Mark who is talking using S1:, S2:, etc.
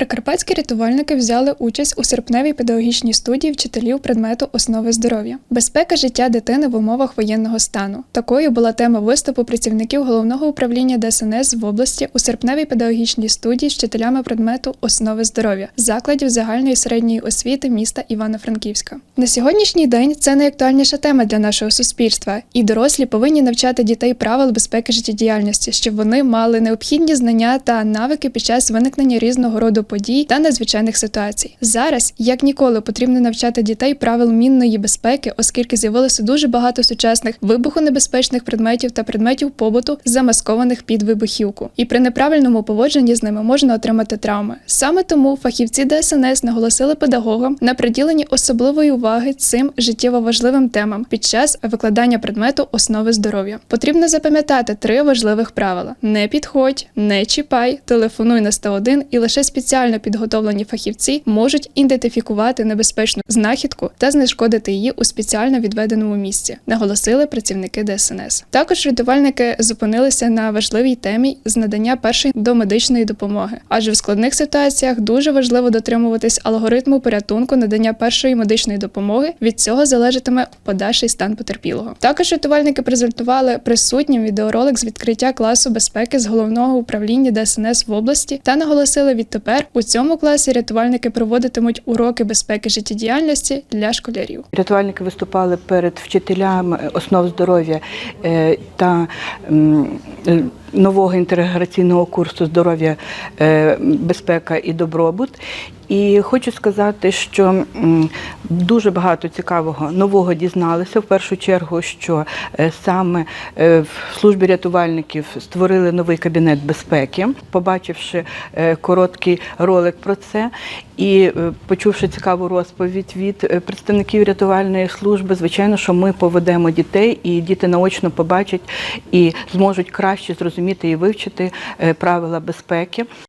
S1: Прикарпатські рятувальники взяли участь у серпневій педагогічній студії вчителів предмету основи здоров'я. Безпека життя дитини в умовах воєнного стану. Такою була тема виступу працівників головного управління ДСНС в області у серпневій педагогічній студії з вчителями предмету основи здоров'я закладів загальної середньої освіти міста Івано-Франківська. На сьогоднішній день це найактуальніша тема для нашого суспільства, і дорослі повинні навчати дітей правил безпеки життєдіяльності, щоб вони мали необхідні знання та навики під час виникнення різного роду подій та надзвичайних ситуацій. Зараз як ніколи потрібно навчати дітей правил мінної безпеки, оскільки з'явилося дуже багато сучасних вибухонебезпечних предметів та предметів побуту, замаскованих під вибухівку. І при неправильному поводженні з ними можна отримати травми. Саме тому фахівці ДСНС наголосили педагогам на приділенні особливої уваги цим життєво важливим темам під час викладання предмету основи здоров'я. Потрібно запам'ятати три важливих правила: не підходь, не чіпай, телефонуй на 101 і лише спеціально підготовлені фахівці можуть ідентифікувати небезпечну знахідку та знешкодити її у спеціально відведеному місці, наголосили працівники ДСНС. Також рятувальники зупинилися на важливій темі з надання першої домедичної допомоги, адже в складних ситуаціях дуже важливо дотримуватись алгоритму порятунку надання першої медичної допомоги. Від цього залежатиме подальший стан потерпілого. Також рятувальники презентували присутнім відеоролик з відкриття класу безпеки з головного управління ДСНС в області та наголосили відтепер у цьому класі рятувальники проводитимуть уроки безпеки життєдіяльності для школярів.
S2: Рятувальники виступали перед вчителями основ здоров'я е, та е, нового інтеграційного курсу здоров'я, е, безпека і добробут. І хочу сказати, що дуже багато цікавого нового дізналися. В першу чергу, що е, саме е, в службі рятувальників створили новий кабінет безпеки, побачивши короткий ролик про це і почувши цікаву розповідь від представників рятувальної служби, звичайно, що ми поведемо дітей, і діти наочно побачать і зможуть краще зрозуміти і вивчити е, правила безпеки.